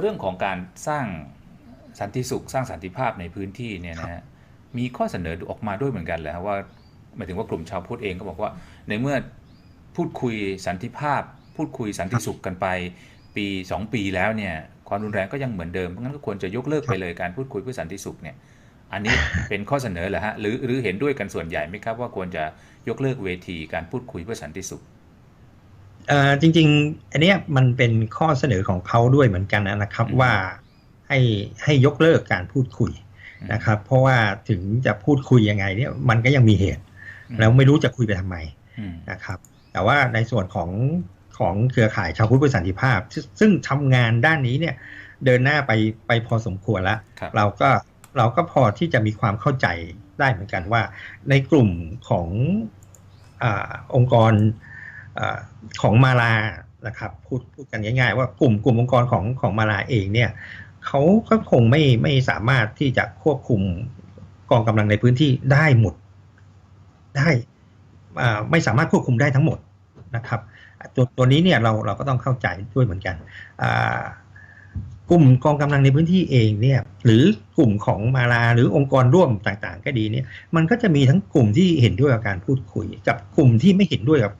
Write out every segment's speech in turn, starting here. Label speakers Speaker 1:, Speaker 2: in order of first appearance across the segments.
Speaker 1: เรื่องของการสร้างสันติสุข สร้างสันติภาพในพื้นที่เนี่ยนะฮะมีข้อเสนอออกมาด้วยเหมือนกันแหละว่าหมายถึงว่ากลุ่มชาวพุทธเองก็บอกว่า ในเมื่อพูดคุยสันติภาพ พูดคุยสันติสุขกันไปปี 2 ปีแล้วเนี่ยความรุนแรงก็ยังเหมือนเดิมเพราะงั้นก็ควรจะยกเลิกไปเลยการพูดคุยเพื่อสันติสุขเนี่ยอันนี้เป็นข้อเสนอเหรอฮะหรือหรือเห็นด้วยกันส่วนใหญ่ไหมครับว่าควรจะยกเลิกเวทีการพูดคุยเพื่อสันติสุข
Speaker 2: เอ่อ จริง ๆ อันเนี้ยมันเป็นข้อเสนอของเขาด้วยเหมือนกันนะครับ
Speaker 1: อืม
Speaker 2: ว่าให้ให้ยกเลิกการพูดคุยนะครับ เพราะว่าถึงจะพูดคุยยังไงเนี่ยมันก็ยังมีเหตุ แล้วไม่รู้จะคุยไปทำไม
Speaker 1: อืม
Speaker 2: นะครับ แต่ว่าในส่วนของของเครือข่ายชาวพุทธเพื่อสันติภาพ ซึ่งซึ่งทำงานด้านนี้เนี่ยเดินหน้าไปไปพอสมควรแล้ว
Speaker 1: ครับ
Speaker 2: เราก็เราก็พอที่จะมีความเข้าใจได้เหมือนกันว่า ในกลุ่มของอาองค์กรอา ของมาลานะครับพูดพูดกันง่ายๆว่ากลุ่มกลุ่มองค์กรของของมาลาเองเนี่ยเขาก็คงไม่ไม่สามารถที่จะควบคุมกองกำลังในพื้นที่ได้หมดได้ไม่สามารถควบคุมได้ทั้งหมดนะครับตัวตัวนี้เนี่ยเราเราก็ต้องเข้าใจด้วยเหมือนกันกลุ่มกองกำลังในพื้นที่เองเนี่ยหรือกลุ่มของมาลาหรือองค์กรร่วมต่างๆ ก็ดีเนี่ยมันก็จะมีทั้งกลุ่มที่เห็นด้วยกับการพูดคุย กับกลุ่มที่ไม่เห็นด้วยกับ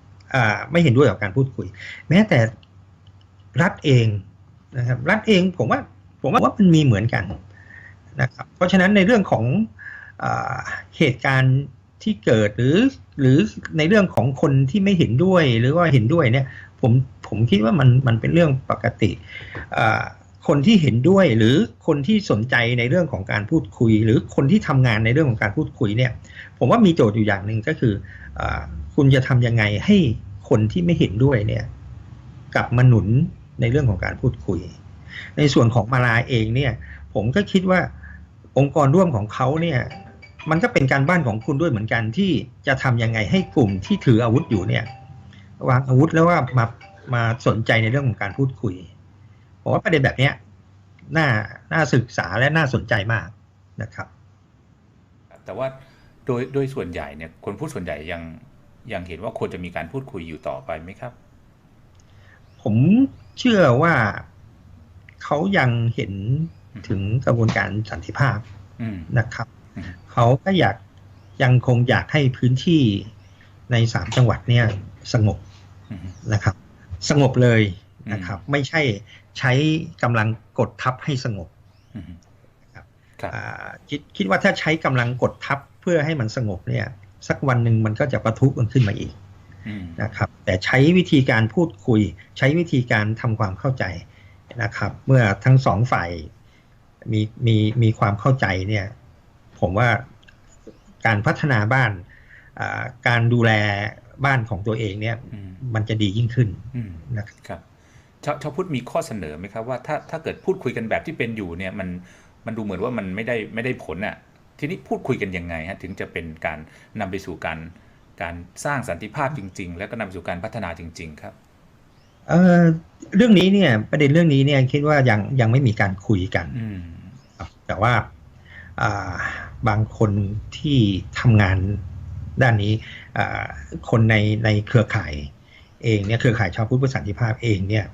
Speaker 2: ไม่เห็นด้วยกับการพูดคุย แม้แต่รัฐเองนะครับรัฐเองผมว่าผมว่ามันมีเหมือนกันนะครับเพราะฉะนั้นในเรื่องของอเหตุการณ์ที่เกิดหรือหรือในเรื่องของคนที่ไม่เห็นด้วยหรือว่าเห็นด้วยเนี่ยผมผมคิดว่ามันมันเป็นเรื่องปกติคนที่เห็นด้วยหรือคนที่สนใจในเรื่องของการพูดคุย หรือคนที่ทำงานในเรื่องของการพูดคุยเนี่ยผมว่ามีโจทย์อยู่อย่างหนึ่งก็คืออ คุณจะทำยังไงให้คนที่ไม่เห็นด้วยเนี่ยกลับมาหนุนในเรื่องของการพูดคุย ในส่วนของมาลาเองเนี่ย ผมก็คิดว่าองค์กรร่วมของเขาเนี่ยมันก็เป็นการบ้านของคุณด้วยเหมือนกันที่จะทำยังไงให้กลุ่มที่ถืออาวุธอยู่เนี่ยวางอาวุธแล้วว่ามามาสนใจในเรื่องของการพูดคุยผมว่าประเด็นแบบเนี้ยน่าน่าศึกษาและน่าสนใจมากนะครับ
Speaker 1: แต่ว่าโดยโดยส่วนใหญ่เนี่ยคนพูดส่วนใหญ่ยัง ยังเห็นว่าควรจะมีการพูดคุยอยู่ต่อไปไหมครับ
Speaker 2: ผมเชื่อว่าเขายังเห็นถึงกระบวนการสันติภาพ
Speaker 1: อืม
Speaker 2: นะครับ
Speaker 1: อืม
Speaker 2: เขาก็อยากยังคงอยากให้พื้นที่ในสามจังหวัดเนี่ยสงบ
Speaker 1: อืม
Speaker 2: นะครับ สงบเลยนะครับ ไม่ใช่ใช้กำลังกดทับให้สงบ
Speaker 1: อืม
Speaker 2: ครับ
Speaker 1: ครับ
Speaker 2: อ่าคิดคิดว่าถ้าใช้กำลังกดทับเพื่อให้มันสงบเนี่ย สักวันหนึ่งมันก็จะประทุกันขึ้นมาอีก
Speaker 1: อืม
Speaker 2: นะครับ แต่ใช้วิธีการพูดคุย ใช้วิธีการทำความเข้าใจนะครับ เมื่อทั้งสองฝ่ายมีมีมีความเข้าใจเนี่ย ผมว่าการพัฒนาบ้านอ่าการดูแลบ้านของตัวเองเนี่ย
Speaker 1: อืม
Speaker 2: มันจะดียิ่งขึ้น
Speaker 1: อืม
Speaker 2: นะครับ
Speaker 1: ครับชาวชาวพุทธมีข้อเสนอไหมครับว่าถ้าถ้าเกิดพูดคุยกันแบบที่เป็นอยู่เนี่ยมันมันดูเหมือนว่ามันไม่ได้ไม่ได้ผลอะ ทีนี้พูดคุยกันยังไงฮะถึงจะเป็นการนำไปสู่การการสร้างสันติภาพจริง ๆ แล้วก็นำไปสู่การพัฒนาจริง ๆ ครับ
Speaker 2: เอ่อเรื่องนี้เนี่ยประเด็นเรื่องนี้เนี่ยคิดว่ายังยังไม่มีการคุยกัน
Speaker 1: อืม
Speaker 2: ครับแต่ว่าอ่าบางคนที่ทำงานด้านนี้อ่าคนในในเครือข่ายเองเนี่ยเครือข่ายชาวพุทธเพื่อสันติภาพเองเนี่ย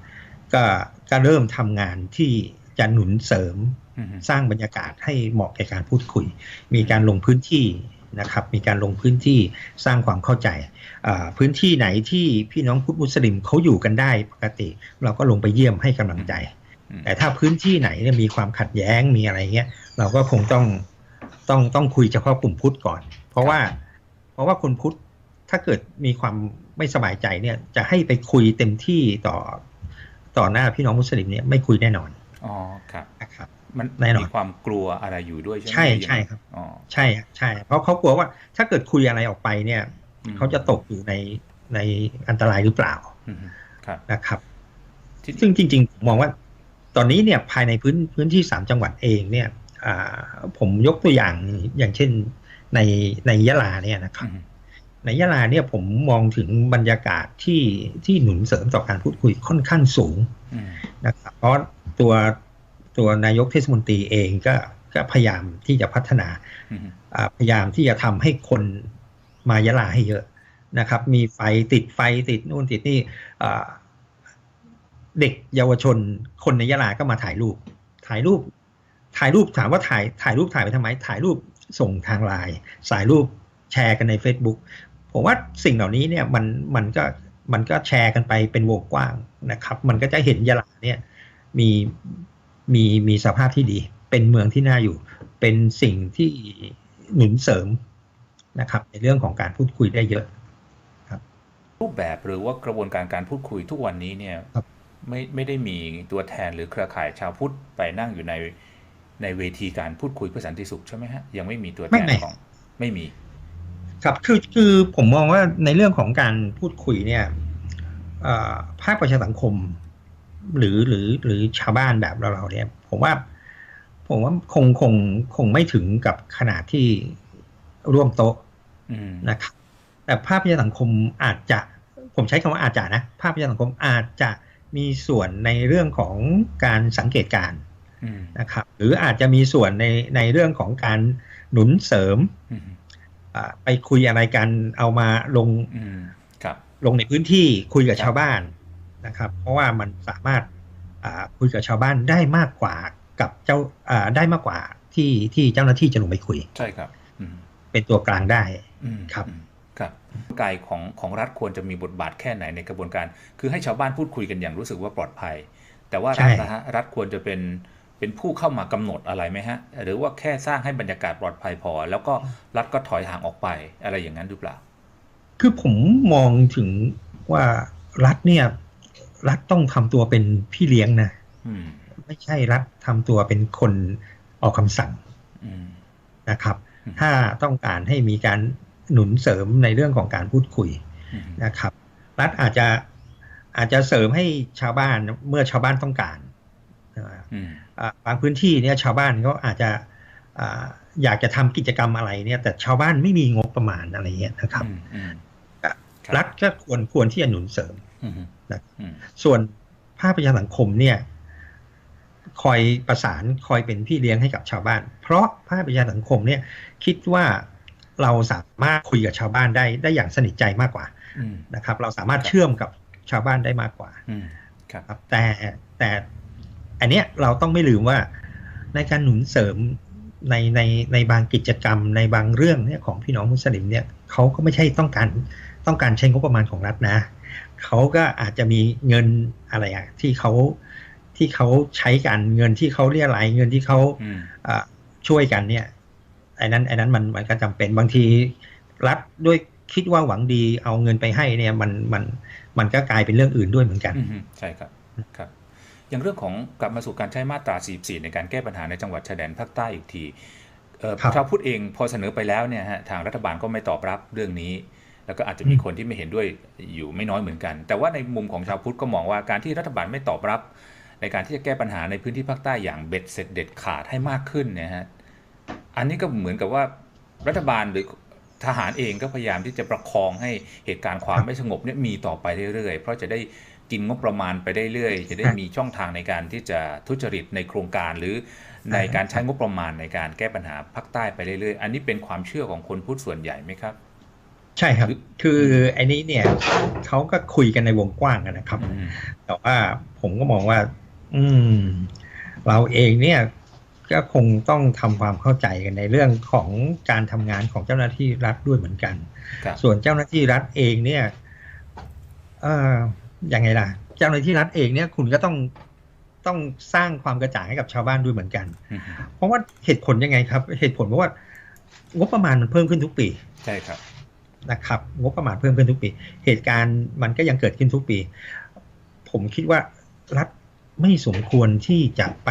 Speaker 2: ก็ก็เริ่มทำงานที่ จะหนุนเสริม
Speaker 1: อืม
Speaker 2: สร้างบรรยากาศให้เหมาะแก่การพูดคุย มีการลงพื้นที่นะครับ มีการลงพื้นที่สร้างความเข้าใจอ่าพื้นที่ไหนที่พี่น้องพุทธมุสลิมเขาอยู่กันได้ปกติ เราก็ลงไปเยี่ยมให้กำลังใจ
Speaker 1: อืม
Speaker 2: แต่ถ้าพื้นที่ไหนเนี่ยมีความขัดแย้งมีอะไรเงี้ยเราก็คงต้องต้องต้องคุยเฉพาะกลุ่มพุทธก่อน เพราะว่าเพราะว่าคนพุทธถ้าเกิดมีความไม่สบายใจเนี่ยจะให้ไปคุยเต็มที่ต่อต่อหน้าพี่น้องมุสลิมเนี่ยไม่คุยแน่นอน
Speaker 1: อ๋อครับ
Speaker 2: นะครับ
Speaker 1: มัน
Speaker 2: แน่นอน
Speaker 1: มีความกลัวอะไรอยู่ด้วยใช่ไหม
Speaker 2: ใช่
Speaker 1: หอยังไง
Speaker 2: ใช่ครับ
Speaker 1: อ๋อ
Speaker 2: ใช่ใช่ เพราะเขากลัวว่าถ้าเกิดคุยอะไรออกไปเนี่ย
Speaker 1: อืม
Speaker 2: เขาจะตกอยู่ในในอันตรายหรือเปล่า
Speaker 1: อืมครับ
Speaker 2: นะครับ
Speaker 1: ที่
Speaker 2: ซึ่งจริงๆผมมองว่า ตอนนี้เนี่ยภายในพื้นพื้นที่สามจังหวัดเองเนี่ยอ่าผมยกตัวอย่างอย่างเช่นในในยะลาเนี่ยนะครับ
Speaker 1: อืม
Speaker 2: ในยะลาเนี่ยผมมองถึงบรรยากาศที่ที่หนุนเสริมต่อการพูดคุยค่อนข้างสูง
Speaker 1: อืม
Speaker 2: นะครับ เพราะ ตัวตัวนายกเทศมนตรีเองก็ก็พยายามที่จะพัฒนา
Speaker 1: อืม
Speaker 2: อ่าพยายามที่จะทำให้คนมายะลาให้เยอะนะครับ มีไฟติดไฟติดนู่นติดนี่อ่าเด็กเยาวชนคนในยะลาก็มาถ่ายรูป ถ่ายรูป ถ่ายรูปถามว่าถ่ายถ่ายรูปถ่ายไปทำไม ถ่ายรูปส่งทางไลน์สายรูปแชร์กันใน Facebook ผมว่าสิ่งเหล่านี้เนี่ยมันมันก็มันก็แชร์กันไปเป็นวงกว้างนะครับ มันก็จะเห็นยะลาเนี่ย มีมีมีสภาพที่ดี เป็นเมืองที่น่าอยู่ เป็นสิ่งที่หนุนเสริมนะครับ ในเรื่องของการพูดคุยได้เยอะ
Speaker 1: รูปแบบหรือว่ากระบวนการการพูดคุยทุกวันนี้เนี่ย
Speaker 2: ครับ
Speaker 1: ไม่ไม่ได้มีตัวแทนหรือเครือข่ายชาวพุทธไปนั่งอยู่ในในเวทีการพูดคุยเพื่อสันติสุขใช่ไหมฮะยังไม่มีตัวแทน
Speaker 2: ไม่ไม่
Speaker 1: ของไม่มี
Speaker 2: ครับคือคือผมมองว่าในเรื่องของการพูดคุยเนี่ยเอ่อภาคประชาสังคม หรือหรือหรือชาวบ้านแบบเราเราเนี่ย ผมว่า ผมว่าคงคงคงไม่ถึงกับขนาดที่ร่วมโต๊ะ
Speaker 1: อืม
Speaker 2: นะครับแต่ภาคประชาสังคมอาจจะ ผมใช้คำว่าอาจจะนะ ภาคประชาสังคมอาจจะมีส่วนในเรื่องของการสังเกตการณ์
Speaker 1: อืม
Speaker 2: นะครับ หรืออาจจะมีส่วนในในเรื่องของการหนุนเสริม
Speaker 1: อืม
Speaker 2: อ่าไปคุยอะไรกันเอามาลง
Speaker 1: อืมครับ
Speaker 2: ลงในพื้นที่คุยกับ
Speaker 1: ครับ
Speaker 2: ชาวบ้าน นะครับ เพราะว่ามันสามารถอ่าคุยกับชาวบ้านได้มากกว่ากับเจ้าอ่าได้มากกว่าที่ที่เจ้าหน้าที่จะลงไปคุย
Speaker 1: ใช่ครับอืม
Speaker 2: เป็นตัวกลางได้
Speaker 1: อืม
Speaker 2: ครับ
Speaker 1: อืมครับกายของของรัฐควรจะมีบทบาทแค่ไหนในกระบวนการ คือให้ชาวบ้านพูดคุยกันอย่างรู้สึกว่าปลอดภัย แต่ว่ารัฐนะฮะรัฐควรจะเป็นเป็นผู้เข้ามากำหนดอะไรไหมฮะ หรือว่าแค่สร้างให้บรรยากาศปลอดภัยพอ แล้วก็รัฐก็ถอยห่างออกไปอะไรอย่างนั้นหรือเปล่า
Speaker 2: คือผมมองถึงว่ารัฐเนี่ย รัฐต้องทำตัวเป็นพี่เลี้ยงนะ
Speaker 1: อืม
Speaker 2: ไม่ใช่รัฐทำตัวเป็นคนออกคำสั่ง
Speaker 1: อืม
Speaker 2: นะครับ
Speaker 1: อืม
Speaker 2: ถ้าต้องการให้มีการหนุนเสริมในเรื่องของการพูดคุย
Speaker 1: อืม
Speaker 2: นะครับ รัฐอาจจะอาจจะเสริมให้ชาวบ้านเมื่อชาวบ้านต้องการนะครับ
Speaker 1: อืม
Speaker 2: อ่าบางพื้นที่เนี่ยชาวบ้านก็อาจจะอ่าอยากจะทำกิจกรรมอะไรเนี่ย แต่ชาวบ้านไม่มีงบประมาณอะไรเงี้ยนะครับ
Speaker 1: อืมอืม
Speaker 2: รัฐก็ควรควรที่จะหนุนเสริม
Speaker 1: อืม
Speaker 2: นะ
Speaker 1: อืม
Speaker 2: ส่วนภาคประชาสังคมเนี่ย คอยประสานคอยเป็นพี่เลี้ยงให้กับชาวบ้าน เพราะภาคประชาสังคมเนี่ย คิดว่าเราสามารถคุยกับชาวบ้านได้ได้อย่างสนิทใจมากกว่า
Speaker 1: อืม
Speaker 2: นะครับ เราสามารถ
Speaker 1: ครับ
Speaker 2: เชื่อมกับชาวบ้านได้มากกว่า
Speaker 1: อืมครับ
Speaker 2: ครับ แต่แต่อันเนี้ยเราต้องไม่ลืมว่าในการหนุนเสริมในในในบางกิจกรรมในบางเรื่องเนี่ยของพี่น้องมุสลิมเนี่ยเขาก็ไม่ใช่ต้องการต้องการใช้งบประมาณของรัฐนะ เขาก็อาจจะมีเงินอะไรอะที่เขาที่เขาใช้กันเงินที่เขาเรียรายเงินที่เขา
Speaker 1: อืม
Speaker 2: อ่าช่วยกันเนี่ยไอ้นั้นไอ้นั้นมันมันก็จำเป็นบางทีรัฐด้วยคิดว่าหวังดีเอาเงินไปให้เนี่ยมันมันมันก็กลายเป็นเรื่องอื่นด้วยเหมือนกัน
Speaker 1: อืมใช่ครับครับ อย่างเรื่องของกลับมาสู่การใช้มาตรา 44 ในการแก้ปัญหาในจังหวัดชายแดนภาคใต้อีกทีเอ่อ
Speaker 2: ครับ
Speaker 1: ชาวพุทธเองพอเสนอไปแล้วเนี่ยฮะทางรัฐบาลก็ไม่ตอบรับเรื่องนี้ แล้วก็อาจจะมี
Speaker 2: อืม
Speaker 1: คนที่ไม่เห็นด้วยอยู่ไม่น้อยเหมือนกัน แต่ว่าในมุมของชาวพุทธก็มองว่าการที่รัฐบาลไม่ตอบรับ ในการที่จะแก้ปัญหาในพื้นที่ภาคใต้อย่างเบ็ดเสร็จเด็ดขาดให้มากขึ้นเนี่ยฮะอันนี้ก็เหมือนกับว่ารัฐบาลหรือทหารเองก็พยายามที่จะประคองให้เหตุการณ์ความไม่สงบเนี่ยมีต่อไปเรื่อยๆ เพราะจะได้กินงบประมาณไปได้เรื่อยจะได้มีช่องทางในการที่จะทุจริตในโครงการหรือในการใช้งบประมาณในการแก้ปัญหาภาคใต้ไปเรื่อยๆ อันนี้เป็นความเชื่อของคนพุทธส่วนใหญ่ไหมครับ
Speaker 2: ใช่ครับ คือไอ้นี้เนี่ยเขาก็คุยกันในวงกว้างกันนะครับ
Speaker 1: อืม
Speaker 2: แต่ว่าผมก็มองว่า อืม เราเองเนี่ยก็คงต้องทำความเข้าใจกันในเรื่องของการทำงานของเจ้าหน้าที่รัฐด้วยเหมือนกัน
Speaker 1: ครับ
Speaker 2: ส่วนเจ้าหน้าที่รัฐเองเนี่ยเอ่อยังไงล่ะ เจ้าหน้าที่รัฐเองเนี่ยคุณก็ต้องต้องสร้างความกระจ่างให้กับชาวบ้านด้วยเหมือนกัน
Speaker 1: อืม
Speaker 2: เพราะว่าเหตุผลยังไงครับ เหตุผลเพราะว่างบประมาณมันเพิ่มขึ้นทุกปี
Speaker 1: ใช่ครับ
Speaker 2: นะครับงบประมาณเพิ่มขึ้นทุกปี เหตุการณ์มันก็ยังเกิดขึ้นทุกปี ผมคิดว่ารัฐไม่สมควรที่จะไป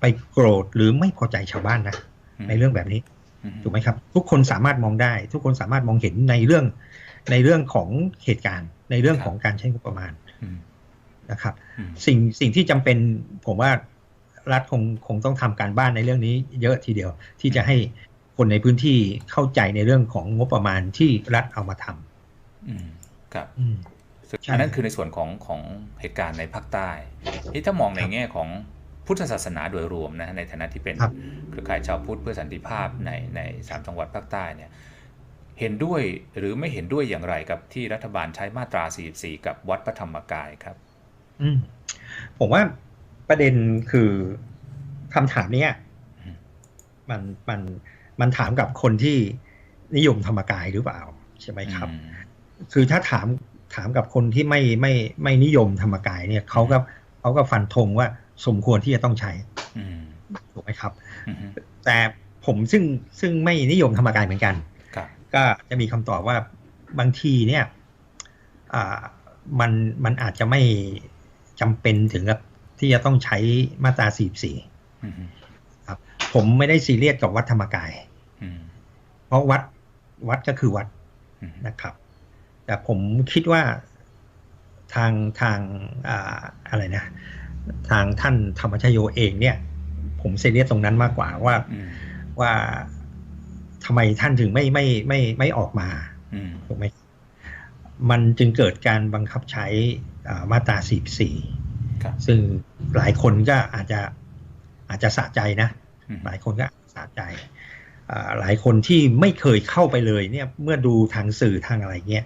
Speaker 2: ไปโกรธหรือไม่พอใจชาวบ้านนะ
Speaker 1: อืม
Speaker 2: ในเรื่องแบบนี้
Speaker 1: อืม
Speaker 2: ถูกไหมครับ ทุกคนสามารถมองได้ ทุกคนสามารถมองเห็นในเรื่องในเรื่องของเหตุการณ์ ในเรื่องของการใช้งบประมาณ
Speaker 1: อืม
Speaker 2: นะครับ
Speaker 1: อืม
Speaker 2: สิ่งสิ่งที่จำเป็นผมว่ารัฐคงคงต้องทำการบ้านในเรื่องนี้ เยอะทีเดียวที่จะให้ คนในพื้นที่เข้าใจในเรื่องของงบประมาณที่รัฐเอามาทำ
Speaker 1: อืมครับ
Speaker 2: อืม
Speaker 1: ซึ่ง
Speaker 2: ใช่
Speaker 1: อันนั้นคือในส่วนของของเหตุการณ์ในภาคใต้ที่ถ้ามองใน
Speaker 2: ครับ
Speaker 1: แง่ของพุทธศาสนาโดยรวมนะในฐานะที่เป็น
Speaker 2: ครับ
Speaker 1: เครือข่ายชาวพุทธเพื่อสันติภาพในในสามจังหวัดภาคใต้เนี่ยเห็นด้วยหรือไม่เห็นด้วยอย่างไรกับที่รัฐบาลใช้มาตรา 44 กับวัดพระธรรมกายครับ
Speaker 2: อืมผมว่าประเด็นคือคำถามเนี้ย
Speaker 1: อืม
Speaker 2: มันมัน มันถามกับคนที่นิยมธรรมกายหรือเปล่าใช่ไหมครับ
Speaker 1: อืม
Speaker 2: คือถ้าถามถามกับคนที่ไม่ไม่ไม่นิยมธรรมกายเนี่ยเขาก็เขาก็ฟันธงว่าสมควรที่จะต้องใช้
Speaker 1: อืม
Speaker 2: ถูกไหมครับ
Speaker 1: อืม
Speaker 2: แต่ผมซึ่งซึ่งไม่นิยมธรรมกายเหมือนกัน
Speaker 1: ครับ
Speaker 2: ก็จะมีคำตอบว่าบางทีเนี่ยอ่ามันมันอาจจะไม่จำเป็นถึงกับที่จะต้องใช้มาตรา44
Speaker 1: อืม
Speaker 2: ผมไม่ได้ซีเรียสกับวัดธรรมกาย
Speaker 1: อืม
Speaker 2: เพราะวัดวัดก็คือวัด
Speaker 1: อืม
Speaker 2: นะครับ แต่ผมคิดว่าทางทางอ่าอะไรนะ ทางท่านธรรมชโยเองเนี่ย ผมซีเรียสตรงนั้นมากกว่าว่า
Speaker 1: อืม
Speaker 2: ว่าทำไมท่านถึงไม่ไม่ไม่ไม่ออกมา
Speaker 1: อืม
Speaker 2: ถูกไหมมันจึงเกิดการบังคับใช้อ่ามาตรา44
Speaker 1: ครับ
Speaker 2: ซึ่งหลายคนก็อาจจะอาจจะสะใจนะ
Speaker 1: อืม
Speaker 2: หลายคนก็สะใจอ่า หลายคนที่ไม่เคยเข้าไปเลยเนี่ยเมื่อดูทางสื่อทางอะไรเงี้ย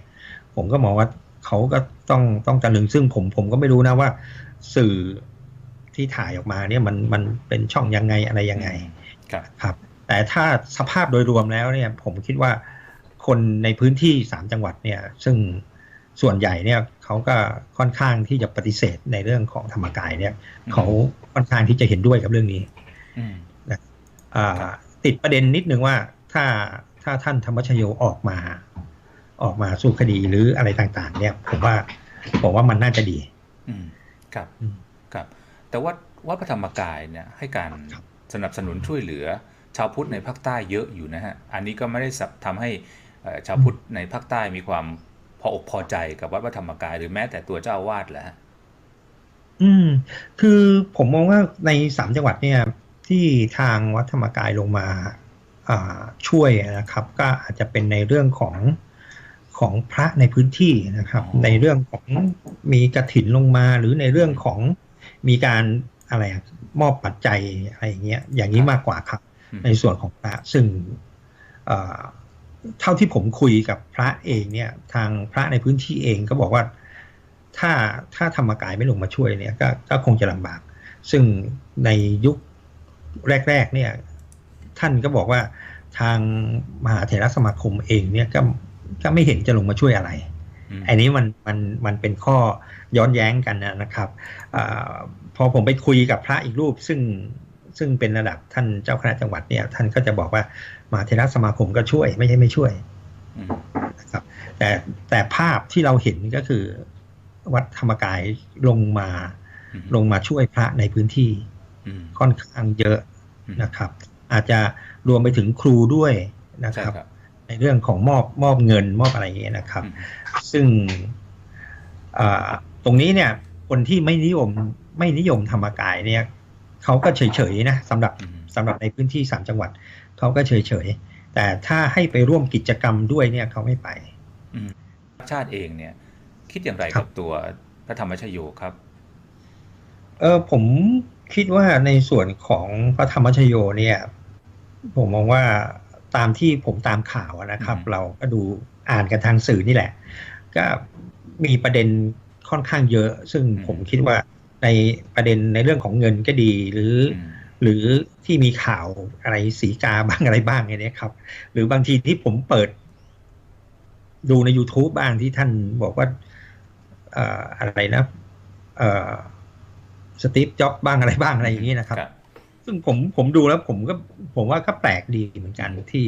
Speaker 2: ผมก็มองว่าเขาก็ต้องต้องตะลึงซึ่งผมผมก็ไม่รู้นะว่า สื่อที่ถ่ายออกมาเนี่ยมันมันเป็นช่องยังไงอะไรยังไง
Speaker 1: ครับ
Speaker 2: ครับ แต่ถ้าสภาพโดยรวมแล้วเนี่ยผมคิดว่าคนในพื้นที่สามจังหวัดเนี่ย ซึ่งส่วนใหญ่เนี่ยเขาก็ค่อนข้างที่จะปฏิเสธในเรื่องของธรรมกายเนี่ย
Speaker 1: อืม
Speaker 2: เขาค่อนข้างที่จะเห็นด้วยกับเรื่องนี้
Speaker 1: อืม
Speaker 2: อ่า
Speaker 1: ครับ
Speaker 2: ติดประเด็นนิดนึงว่าถ้าถ้าท่านธรรมชโยออกมา ออกมาสู้คดีหรืออะไรต่าง ๆ เนี่ยผมว่าผมว่ามันน่าจะดี
Speaker 1: อืมครับ
Speaker 2: อืม
Speaker 1: ครับ แต่ว่าวัดพระธรรมกายเนี่ยให้การ
Speaker 2: ครับ
Speaker 1: สนับสนุนช่วยเหลือ ชาวพุทธในภาคใต้เยอะอยู่นะฮะ อันนี้ก็ไม่ได้สับทำให้เอ่อชาวพุทธในภาคใต้มีความพออกพอใจกับวัดพระธรรมกายหรือแม้แต่ตัวเจ้าอาวาสแหละ
Speaker 2: อืม คือผมมองว่าในสามจังหวัดเนี่ย ที่ทางวัดธรรมกายลงมาอ่าช่วยนะครับ ก็อาจจะเป็นในเรื่องของของพระในพื้นที่นะครับ
Speaker 1: อ๋อ
Speaker 2: ในเรื่องของมีกระถินลงมาหรือในเรื่องของมีการอะไรอะมอบปัจจัยอะไรอย่างเงี้ยอย่างนี้มากกว่าครับ
Speaker 1: อืม
Speaker 2: ในส่วนของพระซึ่งเอ่อเท่าที่ผมคุยกับพระเองเนี่ย ทางพระในพื้นที่เองก็บอกว่าถ้าถ้าธรรมกายไม่ลงมาช่วยเนี่ย ก็ก็คงจะลำบาก ซึ่งในยุค แรก ๆ เนี่ย ท่านก็บอกว่าทางมหาเถรสมาคมเองเนี่ยก็ก็ไม่เห็นจะลงมาช่วยอะไร
Speaker 1: อืม
Speaker 2: อันนี้มันมันมันเป็นข้อย้อนแย้งกันนะครับอาพอผมไปคุยกับพระอีกรูปซึ่งซึ่งเป็นระดับท่านเจ้าคณะจังหวัดเนี่ย ท่านก็จะบอกว่ามหาเทรสมาคมก็ช่วย ไม่ใช่ไม่ช่วย
Speaker 1: อืม
Speaker 2: นะครับแต่แต่ภาพที่เราเห็นก็คือวัดธรรมกายลงมา
Speaker 1: อืม
Speaker 2: ลงมาช่วยพระในพื้นที่
Speaker 1: อืม
Speaker 2: ค่อนข้างเยอะ
Speaker 1: อืม
Speaker 2: นะครับ อาจจะรวมไปถึงครูด้วยนะค
Speaker 1: ใช่
Speaker 2: รับ
Speaker 1: ครับ
Speaker 2: ในเรื่องของมอบมอบเงินมอบอะไรอย่างเงี้ยนะครับ
Speaker 1: อืม
Speaker 2: ซึ่งอ่าตรงนี้เนี่ย คนที่ไม่นิยมไม่นิยมธรรมกายเนี่ยเขาก็เฉยๆนะสำหรับ
Speaker 1: อืม
Speaker 2: สำหรับในพื้นที่สามจังหวัดเขาก็เฉยๆแต่ถ้าให้ไปร่วมกิจกรรมด้วยเนี่ยเขาไม่ไป
Speaker 1: ชาติเองเนี่ย คิดอย่างไร
Speaker 2: ครั
Speaker 1: กับบตัวพระธรรมชโยครับ
Speaker 2: เออผม คิดว่าในส่วนของพระธรรมชโยเนี่ย ผมมองว่าตามที่ผมตามข่าวอะนะครับ
Speaker 1: อืม
Speaker 2: เราก็ดูอ่านกันทางสื่อนี่แหละ ก็มีประเด็นค่อนข้างเยอะ ซึ่งผมคิดว่าในประเด็นในเรื่องของเงินก็ดีหรืออ
Speaker 1: อืม
Speaker 2: หรือที่มีข่าวอะไรสีกาบ้างอะไรบ้างเนี่ยครับ หรือบางทีที่ผมเปิด ดูใน YouTube บ้างที่ท่านบอกว่าเอ่ออะไรนะเอ่อ สตีฟจ็อบบ้างอะไรบ้างอะไรอย่างนี้นะครับ
Speaker 1: ครับ
Speaker 2: ซึ่งผมผมดูแล้วผมก็ผมว่าก็แปลกดีเหมือนกันที่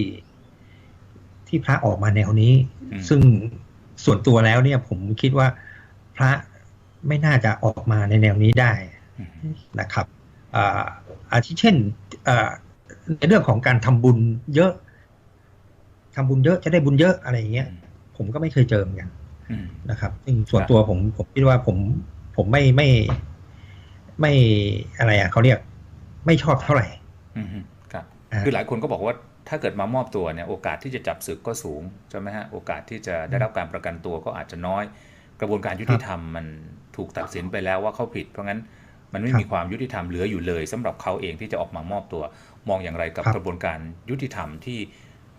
Speaker 2: ที่พระออกมาแนวนี้
Speaker 1: อืม
Speaker 2: ซึ่งส่วนตัวแล้วเนี่ย ผมคิดว่าพระไม่น่าจะออกมาในแนวนี้ได้
Speaker 1: อืม
Speaker 2: นะครับอ่าอาทิเช่นอ่าในเรื่องของการทำบุญเยอะทำบุญเยอะจะได้บุญเยอะอะไรอย่างเงี้ย ผมก็ไม่เคยเจอเหมือนกัน
Speaker 1: อืม
Speaker 2: นะครับซึ่งส่วน
Speaker 1: ครับ
Speaker 2: ตัวผมผมคิดว่าผมผมไม่ไม่ ไม่อะไรอะเขาเรียกไม่ชอบเท่าไหร่
Speaker 1: อืมครับ
Speaker 2: อ่า
Speaker 1: คือหลายคนก็บอกว่าถ้าเกิดมามอบตัวเนี่ยโอกาสที่จะจับศึกก็สูงใช่ไหมฮะโอกาสที่จะได้รับการประกันตัวก็อาจจะน้อย กระบวนการยุติธรรมมันถูกตัดสินไปแล้วว่าเขาผิด เพราะงั้นมันไม่
Speaker 2: ครับ
Speaker 1: มีความยุติธรรมเหลืออยู่เลยสำหรับเขาเองที่จะออกมามอบตัว มองอย่างไรกับ
Speaker 2: ครับ
Speaker 1: กระบวนการยุติธรรมที่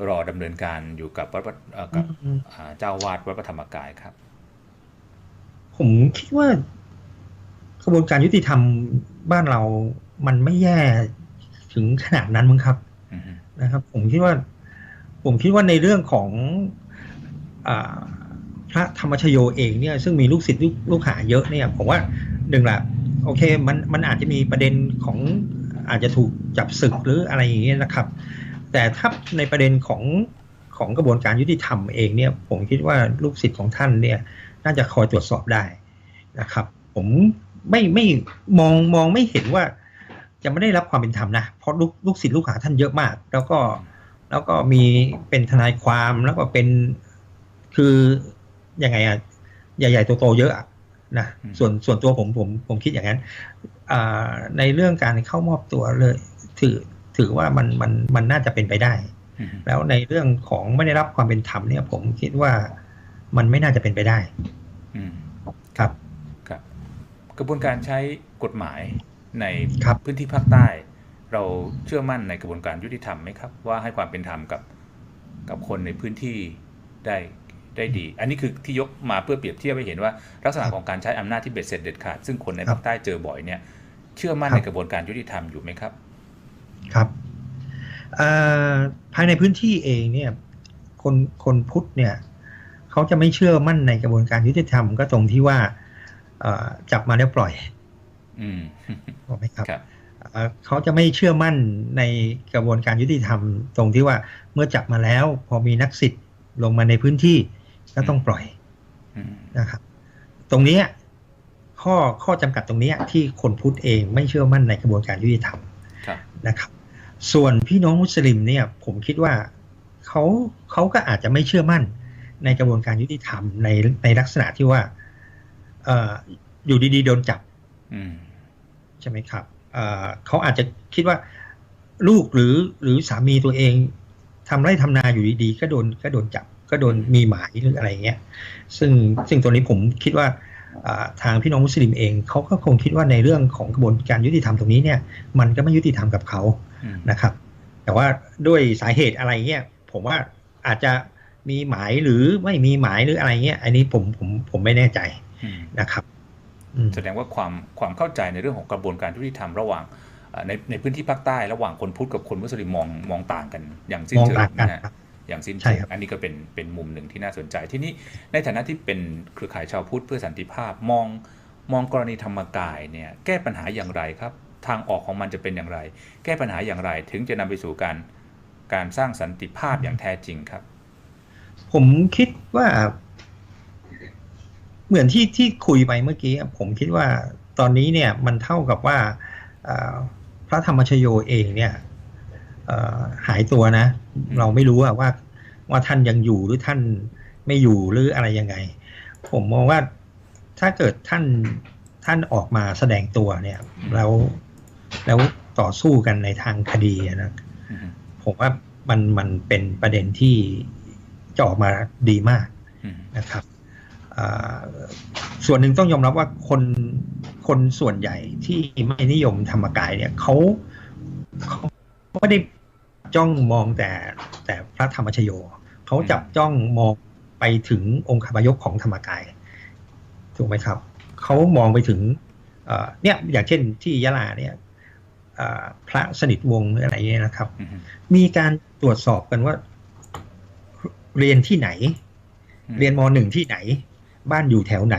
Speaker 1: รอดำเนินการอยู่กับวัดพระเอ่อกับ
Speaker 2: อืม
Speaker 1: อ่าเจ้าวาดวัดพระธรรมกายครับ
Speaker 2: ผมคิดว่า กระบวนการยุติธรรมบ้านเรามันไม่แย่ถึงขนาดนั้นมั้งครับ
Speaker 1: อืม
Speaker 2: นะครับ ผมคิดว่า ผมคิดว่าในเรื่องของอาพระธรรมชโยเองเนี่ย ซึ่งมีลูกศิษย์ลูกลูกหาเยอะเนี่ยผมว่าหนึ่งละโอเคมันมันอาจจะมีประเด็นของอาจจะถูกจับศึกหรืออะไรอย่างเงี้ยนะครับ แต่ถ้าในประเด็นของของกระบวนการยุติธรรมเองเนี่ย ผมคิดว่าลูกศิษย์ของท่านเนี่ย น่าจะคอยตรวจสอบได้นะครับ ผม ไม่ไม่มองมองไม่เห็นว่า จะไม่ได้รับความเป็นธรรมนะเพราะลูกลูกศิษย์ลูกหาท่านเยอะมาก แล้วก็แล้วก็มีเป็นทนายความแล้วก็เป็นคือยังไงอะใหญ่ๆโตๆเยอะอะนะส่วนส่วนตัวผมผมผมคิดอย่างนั้นอ่าในเรื่องการเข้ามอบตัวเลย ถือถือว่ามันมันมันน่าจะเป็นไปได้
Speaker 1: อืม
Speaker 2: แล้วในเรื่องของไม่ได้รับความเป็นธรรมเนี่ย ผมคิดว่ามันไม่น่าจะเป็นไปได้
Speaker 1: อืม
Speaker 2: ครับ
Speaker 1: ครับ กระบวนการใช้กฎหมายใน
Speaker 2: ครับ
Speaker 1: พื้นที่ภาคใต้ เราเชื่อมั่นในกระบวนการยุติธรรมไหมครับ ว่าให้ความเป็นธรรมกับกับคนในพื้นที่ได้ได้ดี อันนี้คือที่ยกมาเพื่อเปรียบเทียบให้เห็นว่าลักษณะของการใช้อำนาจที่เบ็ดเสร็จเด็ดขาดซึ่งคนใน
Speaker 2: ครับ
Speaker 1: ภาคใต้เจอบ่อยเนี่ย เชื่อมั่น
Speaker 2: ครับ
Speaker 1: ในกระบวนการยุติธรรมอยู่ไหมครับ
Speaker 2: ครับเอ่อภายในพื้นที่เองเนี่ย คนคนพุทธเนี่ย เขาจะไม่เชื่อมั่นในกระบวนการยุติธรรมก็ตรงที่ว่าเอ่อ จับมาแล้วปล่อย
Speaker 1: อืม
Speaker 2: ถูกไหมครับ
Speaker 1: ครับ
Speaker 2: เอ่อเขาจะไม่เชื่อมั่นในกระบวนการยุติธรรมตรงที่ว่าเมื่อจับมาแล้ว พอมีนักสิทธิ์ลงมาในพื้นที่ก็ต้องปล่อย
Speaker 1: อืม
Speaker 2: นะครับ ตรงเนี้ยข้อข้อจำกัดตรงเนี้ยที่คนพุทธเองไม่เชื่อมั่นในกระบวนการยุติธรรม
Speaker 1: ครับ
Speaker 2: นะครับ ส่วนพี่น้องมุสลิมเนี่ย ผมคิดว่าเขาเขาก็อาจจะไม่เชื่อมั่นในกระบวนการยุติธรรมในในลักษณะที่ว่าเอ่ออยู่ดีๆโดนจับ
Speaker 1: อืม
Speaker 2: ใช่ไหมครับเอ่อเขาอาจจะคิดว่าลูกหรือหรือสามีตัวเองทำไร่ทำนาอยู่ดีๆ ก็โดนก็โดนจับ ก็โดนมีหมายหรืออะไรเงี้ย ซึ่งซึ่งตัวนี้ผมคิดว่าอ่าทางพี่น้องมุสลิมเองเขาก็คงคิดว่าในเรื่องของกระบวนการยุติธรรมตรงนี้เนี่ย มันก็ไม่ยุติธรรมกับเขา
Speaker 1: อืม
Speaker 2: นะครับ แต่ว่าด้วยสาเหตุอะไรเงี้ยผมว่าอาจจะมีหมายหรือไม่มีหมายหรืออะไรเงี้ย อันนี้ผมผมผมไม่แน่ใจ
Speaker 1: อืม
Speaker 2: นะครับอืม
Speaker 1: แสดงว่าความความเข้าใจในเรื่องของกระบวนการยุติธรรมระหว่างเอ่อในในพื้นที่ภาคใต้ระหว่างคนพุทธกับคนมุสลิมมองมองต่างกัน อย่างสิ้น
Speaker 2: มอง
Speaker 1: เชิง
Speaker 2: ต่างกัน
Speaker 1: นะฮะ
Speaker 2: ครับ
Speaker 1: อย่างสิ้น
Speaker 2: ใช่
Speaker 1: เชิง
Speaker 2: ครับ
Speaker 1: อันนี้ก็เป็นเป็นมุมหนึ่งที่น่าสนใจที่นี้ในฐานะที่เป็นเครือข่ายชาวพุทธเพื่อสันติภาพมองมองกรณีธรรมกายเนี่ยแก้ปัญหาอย่างไรครับ ทางออกของมันจะเป็นอย่างไร แก้ปัญหาอย่างไร ถึงจะนำไปสู่การการสร้างสันติภาพอย่างแท้จริงครับ
Speaker 2: ผมคิดว่า เหมือนที่ที่คุยไปเมื่อกี้อะผมคิดว่าตอนนี้เนี่ยมันเท่ากับว่าเอ่อพระธรรมชโยเองเนี่ยเอ่อหายตัวนะ เราไม่รู้อะว่าว่าท่านยังอยู่หรือท่านไม่อยู่หรืออะไรยังไง ผมมองว่าถ้าเกิดท่านท่านออกมาแสดงตัวเนี่ย แล้วแล้วต่อสู้กันในทางคดีอะนะ
Speaker 1: อืม
Speaker 2: ผมว่ามันมันเป็นประเด็นที่จะออกมาดีมาก
Speaker 1: อืม
Speaker 2: นะครับอ่า ส่วนหนึ่งต้องยอมรับว่าคนคนส่วนใหญ่ที่ไม่นิยมธรรมกายเนี่ยเขาเขาไม่ได้จ้องมองแต่แต่พระธรรมชโยเขาจับจ้องมองไปถึงองค์คาพยพของธรรมกายถูกไหมครับเขามองไปถึงเอ่อเนี่ยอย่างเช่นที่ยะลาเนี่ยเอ่อพระสนิทวงศ์หรืออะไรเนี่ยนะครับ
Speaker 1: อืม
Speaker 2: มีการตรวจสอบกันว่า เรียนที่ไหน เรียนมหนึ่งที่ไหน บ้านอยู่แถวไหน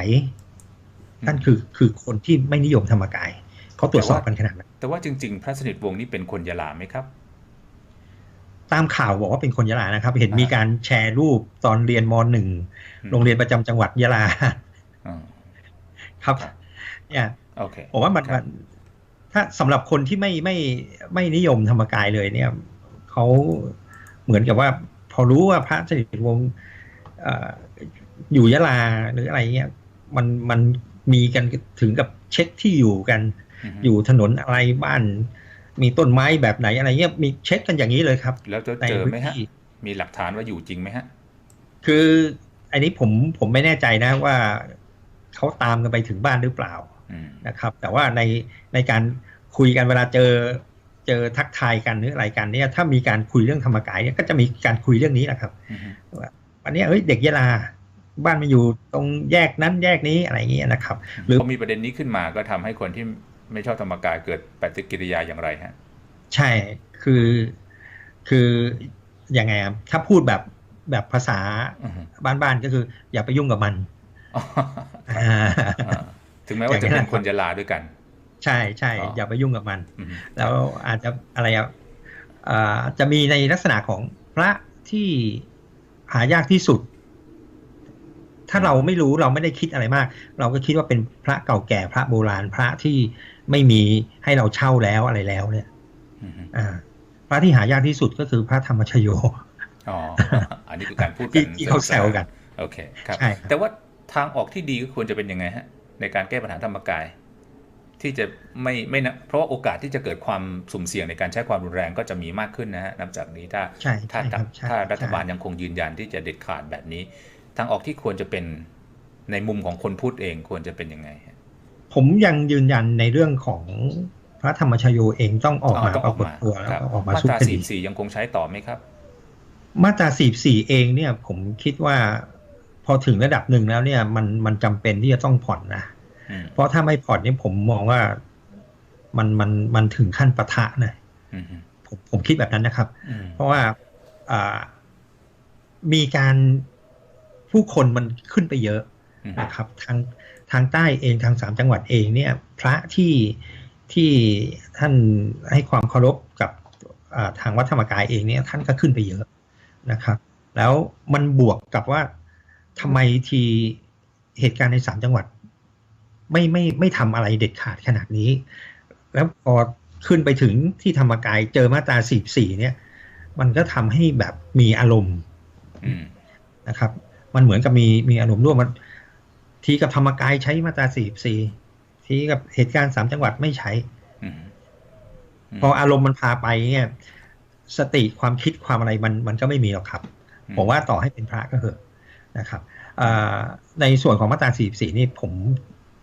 Speaker 2: นั่นคือคือคนที่ไม่นิยมธรรมกายเขาตรวจสอบกันขนาดนั้น
Speaker 1: แต่ว่าจริง ๆ พระสนิทวงศ์นี่เป็นคนยะลาไหมครับ
Speaker 2: ตามข่าวบอกว่าเป็นคนยะลานะครับ เห็น
Speaker 1: อ่ามี
Speaker 2: มีการแชร์รูปตอนเรียนมหนึ่ง
Speaker 1: อืม
Speaker 2: โรงเรียนประจำจังหวัดยะลา
Speaker 1: อ่า
Speaker 2: ครับ
Speaker 1: ครับ
Speaker 2: เนี่ย
Speaker 1: โอเค
Speaker 2: ผมว่ามัน
Speaker 1: ครั
Speaker 2: มั
Speaker 1: บ
Speaker 2: นถ้าสำหรับคนที่ไม่ไม่ไม่นิยมธรรมกายเลยเนี่ยเขาเหมือนกับว่า พอรู้ว่าพระสนิทวงศ์เอ่อ อยู่ยะลาหรืออะไรเงี้ยมันมันมีกันถึงกับเช็คที่อยู่กัน
Speaker 1: ม
Speaker 2: อยู่ถนนอะไรบ้าน มีต้นไม้แบบไหนอะไรเงี้ยมีเช็คกันอย่างนี้เลยครับ
Speaker 1: แล้วจะ
Speaker 2: ใน
Speaker 1: เจอ
Speaker 2: พื้
Speaker 1: ไหม
Speaker 2: น
Speaker 1: ฮะ
Speaker 2: ที่
Speaker 1: มีหลักฐานว่าอยู่จริงไหมฮะ
Speaker 2: คืออันนี้ผมผมไม่แน่ใจนะว่าเขาตามกันไปถึงบ้านหรือเปล่า
Speaker 1: อืม
Speaker 2: นะครับ แต่ว่าในในการคุยกันเวลาเจอเจอทักทายกันหรืออะไรกันเนี่ยถ้ามีการคุยเรื่องธรรมกายเนี่ยก็จะมีการคุยเรื่องนี้แหละครับ
Speaker 1: อืม
Speaker 2: วันนี้เอ้ยเด็กยะลา บ้านมาอยู่ตรงแยกนั้นแยกนี้อะไรอย่างเงี้ยนะครับ หรือ
Speaker 1: พอมีประเด็นนี้ขึ้นมาก็ทำให้คนที่ไม่ชอบธรรมกายเกิดปฏิกิริยาอย่างไรฮะ
Speaker 2: ใช่คือคือยังไงอะถ้าพูดแบบแบบภาษา
Speaker 1: อือฮึ
Speaker 2: บ้านๆก็คือ อย่าไปยุ่งกับมัน
Speaker 1: อ๋อ
Speaker 2: อ่า
Speaker 1: อ่าถึงแม้ว่าจะเป็นคนยะลาด้วยกัน
Speaker 2: ใช่ใช่
Speaker 1: อ๋ออ
Speaker 2: อย่าไปยุ่งกับมัน
Speaker 1: อืม
Speaker 2: แล้วอาจจะอะไรอะอ่าจะมีในลักษณะของพระที่หายากที่สุด ถ้าเราไม่รู้เราไม่ได้คิดอะไรมาก เราก็คิดว่าเป็นพระเก่าแก่พระโบราณพระที่ไม่มีให้เราเช่าแล้วอะไรแล้วเนี่ย
Speaker 1: อืม
Speaker 2: อ่า พระที่หายากที่สุดก็คือพระธรรมชโย
Speaker 1: อ๋ออันนี้คือการพูดกั
Speaker 2: ที่
Speaker 1: น
Speaker 2: ที่เขาแซวกัน
Speaker 1: โอเคครับ
Speaker 2: ใช่ครับ
Speaker 1: แต่ว่าทางออกที่ดีก็ควรจะเป็นยังไงฮะ ในการแก้ปัญหาธรรมกาย ที่จะไม่ไม่นะเพราะว่าโอกาสที่จะเกิดความสุ่มเสี่ยงในการใช้ความรุนแรงก็จะมีมากขึ้นนะฮะนับจากนี้ถ้า
Speaker 2: ใช่
Speaker 1: ถ้า
Speaker 2: ใช่ครับใช่
Speaker 1: ถ้ารัฐบาล
Speaker 2: ใช่
Speaker 1: ยังคงยืนยันที่จะเด็ดขาดแบบนี้ ทางออกที่ควรจะเป็นในมุมของคนพูดเองควรจะเป็นยังไงฮะ
Speaker 2: ผมยังยืนยันในเรื่องของพระธรรมชโยเองต้องออกมา
Speaker 1: ต้อง
Speaker 2: ป
Speaker 1: อ
Speaker 2: รา
Speaker 1: อก
Speaker 2: กฏ
Speaker 1: มา
Speaker 2: ตัวแล้ว
Speaker 1: ครับ
Speaker 2: ก็ออกมา
Speaker 1: มา
Speaker 2: สู้
Speaker 1: ตรา
Speaker 2: คดี
Speaker 1: สี่สี่ยังคงใช้ต่อไหมครับ
Speaker 2: มาตราสี่สี่เองเนี่ย ผมคิดว่าพอถึงระดับหนึ่งแล้วเนี่ยมันมันจำเป็นที่จะต้องผ่อนนะ
Speaker 1: อืม
Speaker 2: เพราะถ้าไม่ผ่อนเนี่ยผมมองว่ามันมันมันถึงขั้นปะทะนะ
Speaker 1: อืม
Speaker 2: ผมผมคิดแบบนั้นนะครับ
Speaker 1: อืม
Speaker 2: เพราะว่าอ่ามีการ ผู้คนมันขึ้นไปเยอะ
Speaker 1: อืม
Speaker 2: นะครับทางทางใต้เองทางสามจังหวัดเองเนี่ยพระที่ที่ท่านให้ความเคารพกับอ่าทางวัดธรรมกายเองเนี่ยท่านก็ขึ้นไปเยอะนะครับ แล้วมันบวกกับว่าทำไมทีเหตุการณ์ในสามจังหวัด ไม่ไม่ไม่ทำอะไรเด็ดขาดขนาดนี้ แล้วพอขึ้นไปถึงที่ธรรมกายเจอมาตราสี่สี่เนี่ย มันก็ทำให้แบบมีอารมณ์
Speaker 1: อืม
Speaker 2: นะครับ มันเหมือนกับมีมีอารมณ์ร่วมมันทีกับธรรมกายใช้มาตราสี่สี่ทีกับเหตุการณ์สามจังหวัดไม่ใช้
Speaker 1: อืม
Speaker 2: พออารมณ์มันพาไปเนี่ยสติความคิดความอะไรมันมันก็ไม่มีหรอกครับ ผมว่าต่อให้เป็นพระก็เถอะนะครับอ่าในส่วนของมาตรา44นี่ผม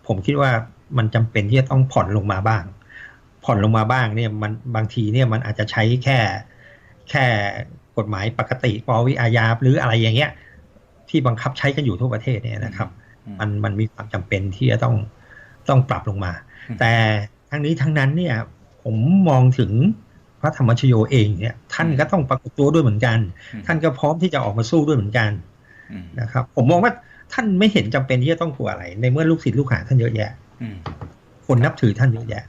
Speaker 2: ผมคิดว่ามันจำเป็นที่จะต้องผ่อนลงมาบ้าง ผ่อนลงมาบ้างเนี่ยมันบางทีเนี่ยมันอาจจะใช้แค่แค่กฎหมายปกติปวิอาญาหรืออะไรอย่างเงี้ย ที่บังคับใช้กันอยู่ทั่วประเทศเนี่ยนะครับ
Speaker 1: อืม
Speaker 2: มันมันมีความจำเป็นที่จะต้องต้องปรับลงมา
Speaker 1: อืม
Speaker 2: แต่ทั้งนี้ทั้งนั้นเนี่ยผมมองถึงพระธรรมชโยเองเนี่ยท่านก็ต้องปรากฏตัวด้วยเหมือนกัน
Speaker 1: อืม
Speaker 2: ท่านก็พร้อมที่จะออกมาสู้ด้วยเหมือนกัน
Speaker 1: อืม
Speaker 2: นะครับ ผมมองว่าท่านไม่เห็นจำเป็นที่จะต้องกลัวอะไร ในเมื่อลูกศิษย์ลูกหาท่านเยอะแยะ
Speaker 1: อืม
Speaker 2: คนนับถือท่านเยอะแยะ